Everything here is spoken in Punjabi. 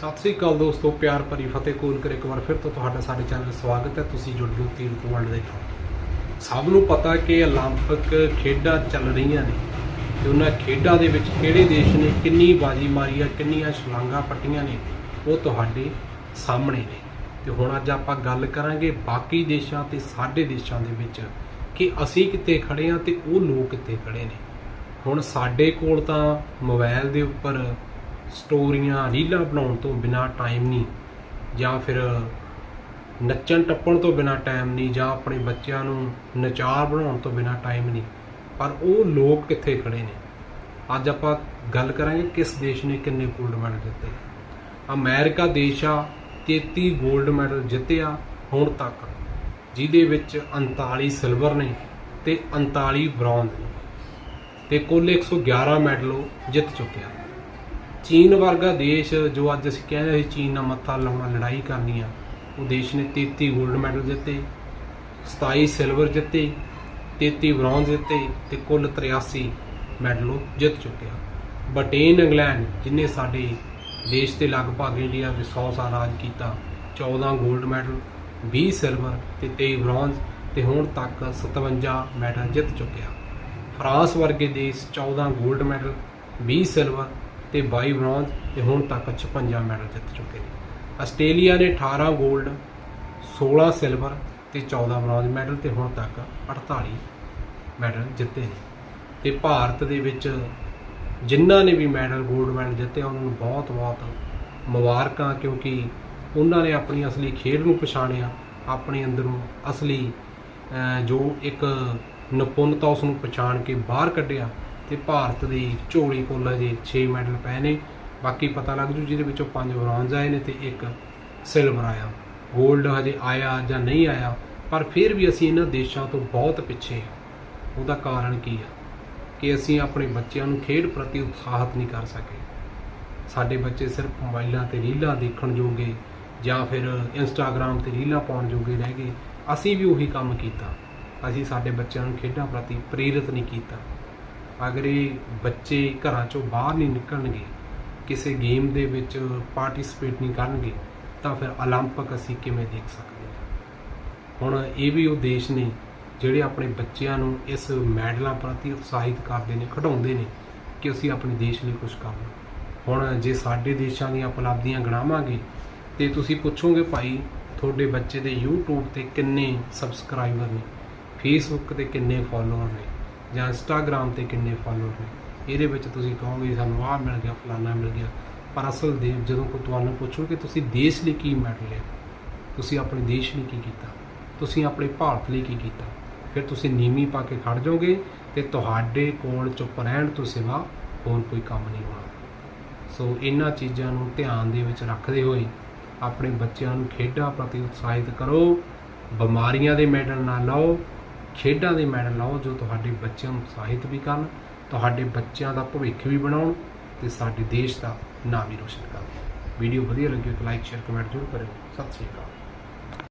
ਸਤਿ ਸ੍ਰੀ ਅਕਾਲ ਦੋਸਤੋ ਪਿਆਰ ਭਰੀ ਫਤਿਹ ਕੂਲ ਕਰ ਇੱਕ ਵਾਰ ਫਿਰ ਤੋਂ ਤੁਹਾਡਾ ਸਾਡੇ ਚੈਨਲ ਸਵਾਗਤ ਹੈ ਤੁਸੀਂ ਜੁੜ ਗਏ ਤੀਰ ਵਰਲਡ ਦੇ ਨਾਲ ਸਭ ਨੂੰ ਪਤਾ ਕਿ 올림픽 ਖੇਡਾਂ ਚੱਲ ਰਹੀਆਂ ਨੇ ਤੇ ਉਹਨਾਂ ਖੇਡਾਂ ਦੇ ਵਿੱਚ ਕਿਹੜੇ ਦੇਸ਼ ਨੇ ਕਿੰਨੀ ਬਾਜੀ ਮਾਰੀ ਆ ਕਿੰਨੀਆਂ ਛਲਾਂਗਾਂ ਪੱਟੀਆਂ ਨੇ ਉਹ ਤੁਹਾਡੇ ਸਾਹਮਣੇ ਨੇ ਤੇ ਹੁਣ ਅੱਜ ਆਪਾਂ ਗੱਲ ਕਰਾਂਗੇ ਬਾਕੀ ਦੇਸ਼ਾਂ ਤੇ ਸਾਡੇ ਦੇਸ਼ਾਂ ਦੇ ਵਿੱਚ ਕਿ ਅਸੀਂ ਕਿੱਥੇ ਖੜੇ ਆ ਤੇ ਉਹ ਲੋਕ ਕਿੱਥੇ ਖੜੇ ਨੇ ਹੁਣ ਸਾਡੇ ਕੋਲ ਤਾਂ ਮੋਬਾਈਲ ਦੇ ਉੱਪਰ ਸਟੋਰੀਆਂ, ਰੀਲਾਂ ਬਣਾਉਣ ਤੋਂ ਬਿਨਾ ਟਾਈਮ ਨਹੀਂ। ਜਾਂ ਫਿਰ ਨੱਚਣ ਟੱਪਣ ਤੋਂ ਬਿਨਾ ਟਾਈਮ ਨਹੀਂ, ਜਾਂ ਆਪਣੇ ਬੱਚਿਆਂ ਨੂੰ ਨਚਾਰ ਬਣਾਉਣ ਤੋਂ ਬਿਨਾ ਟਾਈਮ ਨਹੀਂ। ਪਰ ਉਹ ਲੋਕ ਕਿੱਥੇ ਖੜੇ ਨੇ? ਅੱਜ ਆਪਾਂ ਗੱਲ ਕਰਾਂਗੇ ਕਿਸ ਦੇਸ਼ ਨੇ ਕਿੰਨੇ 골ਡ ਮੈਡਲ ਜਿੱਤੇ। ਅਮਰੀਕਾ ਦੇਸ਼ ਆ 33 골ਡ ਮੈਡਲ ਜਿੱਤਿਆ ਹੁਣ ਤੱਕ। ਜਿਹਦੇ ਵਿੱਚ 39 ਸਿਲਵਰ ਨੇ ਤੇ 39 ਬ੍ਰੌਂਜ਼ ਨੇ। ਤੇ ਕੁੱਲ 111 ਮੈਡਲ ਉਹ ਜਿੱਤ ਚੁੱਕਿਆ ਚੀਨ ਵਰਗਾ ਦੇਸ਼ ਜੋ ਅੱਜ ਅਸੀਂ ਕਹਿ ਰਹੇ ਚੀਨ ਨਾਲ ਮੱਥਾ ਲਾਉਣਾ, ਲੜਾਈ ਕਰਨੀ ਆ, ਉਹ ਦੇਸ਼ ਨੇ 33 골ਡ ਮੈਡਲ ਜਿੱਤੇ 27 ਸਿਲਵਰ ਜਿੱਤੇ 33 ਬ੍ਰੌਂਜ਼ ਜਿੱਤੇ ਤੇ ਕੁੱਲ 83 ਮੈਡਲ ਉਹ ਜਿੱਤ ਚੁੱਕਿਆ ਬਟੇਨ ਇੰਗਲੈਂਡ ਜਿਨੇ ਸਾਡੇ ਦੇਸ਼ ਤੇ ਲਗਭਗ ਇੰਡੀਆ ਦੇ 100 ਸਾਲ ਰਾਜ ਕੀਤਾ 14 골ਡ ਮੈਡਲ 20 ਸਿਲਵਰ ਤੇ 23 ਬ੍ਰੌਂਜ਼ ਤੇ ਹੁਣ ਤੱਕ 57 ਮੈਡਲ ਜਿੱਤ ਚੁੱਕਿਆ ਫਰਾਂਸ ਵਰਗੇ ਦੇਸ਼ 14 골ਡ ਮੈਡਲ 20 ਸਿਲਵਰ ਤੇ 22 ਬ੍ਰੌਂਜ਼ ਤੇ ਹੁਣ ਤੱਕ 56 ਮੈਡਲ ਜਿੱਤ ਚੁੱਕੇ ਨੇ। ਆਸਟ੍ਰੇਲੀਆ ਨੇ 18 골ਡ 16 ਸਿਲਵਰ ਤੇ 14 ਬ੍ਰੌਂਜ਼ ਮੈਡਲ ਤੇ ਹੁਣ ਤੱਕ 48 ਮੈਡਲ ਜਿੱਤੇ ਨੇ। ਤੇ ਭਾਰਤ ਦੇ ਵਿੱਚ ਜਿਨ੍ਹਾਂ ਨੇ ਵੀ ਮੈਡਲ 골ਡ ਮੈਡਲ ਜਿੱਤੇ ਉਹਨਾਂ ਨੂੰ ਬਹੁਤ ਬਹੁਤ ਮੁਬਾਰਕਾਂ ਕਿਉਂਕਿ ਉਹਨਾਂ ਨੇ ਆਪਣੀ ਅਸਲੀ ਖੇਡ ਨੂੰ ਪਛਾਣਿਆ, ਆਪਣੇ ਅੰਦਰੋਂ ਅਸਲੀ ਜੋ ਇੱਕ ਨਿਪੁੰਨਤਾ ਉਸ ਨੂੰ ਪਛਾਣ ਕੇ ਬਾਹਰ ਕੱਢਿਆ ਤੇ ਭਾਰਤ ਦੀ ਝੋਲੀ ਕੋਲ ਜੇ 6 ਮੈਡਲ ਪਏ ਨੇ। ਬਾਕੀ ਪਤਾ ਲੱਗ ਜੂ ਜਿਹਦੇ ਵਿੱਚੋਂ 5 ਬ੍ਰੌਂਜ਼ ਆਏ ਨੇ ਤੇ ਇੱਕ ਸਿਲਵਰ ਆਇਆ। 골ਡ ਹਜੇ ਆਇਆ ਜਾਂ ਨਹੀਂ ਆਇਆ, ਪਰ ਫਿਰ ਵੀ ਅਸੀਂ ਇਹਨਾਂ ਦੇਸ਼ਾਂ ਤੋਂ ਬਹੁਤ ਪਿੱਛੇ ਹਾਂ। ਉਹਦਾ ਕਾਰਨ ਕੀ ਆ? ਕਿ ਅਸੀਂ ਆਪਣੇ ਬੱਚਿਆਂ ਨੂੰ ਖੇਡ ਪ੍ਰਤੀ ਉਤਸ਼ਾਹਿਤ ਨਹੀਂ ਕਰ ਸਕੇ। ਸਾਡੇ ਬੱਚੇ ਸਿਰਫ ਮੋਬਾਈਲਾਂ ਤੇ ਰੀਲਾਂ ਦੇਖਣ ਜੋਗੇ ਜਾਂ ਫਿਰ ਇੰਸਟਾਗ੍ਰam ਤੇ ਰੀਲਾਂ ਪਾਉਣ ਜੋਗੇ ਰਹਿ ਗਏ। ਅਸੀਂ ਵੀ ਉਹੀ ਕੰਮ ਕੀਤਾ। ਅਸੀਂ ਸਾਡੇ ਬੱਚਿਆਂ ਨੂੰ ਖੇਡਾਂ ਪ੍ਰਤੀ ਪ੍ਰੇਰਿਤ ਨਹੀਂ ਕੀਤਾ। ਅਗਰ ਇਹ ਬੱਚੇ ਘਰਾਂ ਚੋਂ ਬਾਹਰ ਨਹੀਂ ਨਿਕਲਣਗੇ ਕਿਸੇ ਗੇਮ ਦੇ ਵਿੱਚ ਪਾਰਟਿਸਿਪੇਟ ਨਹੀਂ ਕਰਨਗੇ ਤਾਂ ਫਿਰ 올림픽 ਅਸੀਂ ਕਿਵੇਂ ਦੇਖ ਸਕਦੇ ਹਾਂ ਹੁਣ ਇਹ ਵੀ ਉਹ ਦੇਸ਼ ਨੇ ਜਿਹੜੇ ਆਪਣੇ ਬੱਚਿਆਂ ਨੂੰ ਇਸ ਮੈਡਲਾਂ ਪ੍ਰਤੀ ਉਤਸ਼ਾਹਿਤ ਕਰਦੇ ਨੇ ਖਿਡਾਉਂਦੇ ਨੇ ਕਿ ਅਸੀਂ ਆਪਣੇ ਦੇਸ਼ ਲਈ ਕੁਝ ਕਰਨਾ ਹੁਣ ਜੇ ਸਾਡੇ ਦੇਸ਼ਾਂ ਦੀਆਂ ਉਪਲਬਧੀਆਂ ਗਣਾਵਾਂਗੇ ਤੇ ਤੁਸੀਂ ਪੁੱਛੋਗੇ ਭਾਈ ਤੁਹਾਡੇ ਬੱਚੇ ਦੇ YouTube ਤੇ ਕਿੰਨੇ ਸਬਸਕ੍ਰਾਈਬਰ ਨੇ Facebook ਤੇ ਕਿੰਨੇ ਫਾਲੋਅਰ ਨੇ ਜਾਂ Instagram ਤੇ ਕਿੰਨੇ ਫਾਲੋਅਰ ਨੇ? ਇਹਦੇ ਵਿੱਚ ਤੁਸੀਂ ਕਹੋਗੇ ਸਾਨੂੰ ਆਹ ਮਿਲ ਗਿਆ, ਫਲਾਨਾ ਮਿਲ ਗਿਆ। ਪਰ ਅਸਲ ਦੇ ਜਦੋਂ ਕੋਈ ਤੁਹਾਨੂੰ ਪੁੱਛੋ ਕਿ ਤੁਸੀਂ ਦੇਸ਼ ਲਈ ਕੀ ਮੈਡਲ ਲਿਆ ਤੁਸੀਂ ਆਪਣੇ ਦੇਸ਼ ਲਈ ਕੀ ਕੀਤਾ? ਤੁਸੀਂ ਆਪਣੇ ਭਾਰਤ ਲਈ ਕੀ ਕੀਤਾ? ਫਿਰ ਤੁਸੀਂ ਨੀਵੀਂ ਪਾ ਕੇ ਖੜ ਜਾਓਗੇ ਤੇ ਤੁਹਾਡੇ ਕੋਲ ਚੁੱਪ ਰਹਿਣ ਤੋਂ ਸਿਵਾ ਹੋਰ ਕੋਈ ਕੰਮ ਨਹੀਂ ਹੋਣਾ। ਸੋ ਇਹਨਾਂ ਚੀਜ਼ਾਂ ਨੂੰ ਧਿਆਨ ਦੇ ਵਿੱਚ ਰੱਖਦੇ ਹੋਏ ਆਪਣੇ ਬੱਚਿਆਂ ਨੂੰ ਖੇਡਾਂ ਪ੍ਰਤੀ ਉਤਸ਼ਾਹਿਤ ਕਰੋ, ਬਿਮਾਰੀਆਂ ਦੇ ਮੈਡਲ ਨਾ ਲਾਓ ਖੇਡਾਂ ਦੇ ਮੈਡਲ ਲਾਓ ਜੋ ਤੁਹਾਡੇ ਬੱਚਿਆਂ ਨੂੰ ਉਤਸ਼ਾਹਿਤ ਵੀ ਕਰਨ, ਤੁਹਾਡੇ ਬੱਚਿਆਂ ਦਾ ਭਵਿੱਖ ਵੀ ਬਣਾਉਣ ਤੇ ਸਾਡੇ ਦੇਸ਼ ਦਾ ਨਾਮ ਵੀ ਰੋਸ਼ਨ ਕਰਨ। ਵੀਡੀਓ ਵਧੀਆ ਲੱਗੀ ਤਾਂ ਲਾਈਕ ਸ਼ੇਅਰ ਕਮੈਂਟ ਜ਼ਰੂਰ ਕਰਿਓ। ਸਤਿ ਸ਼੍ਰੀ ਅਕਾਲ।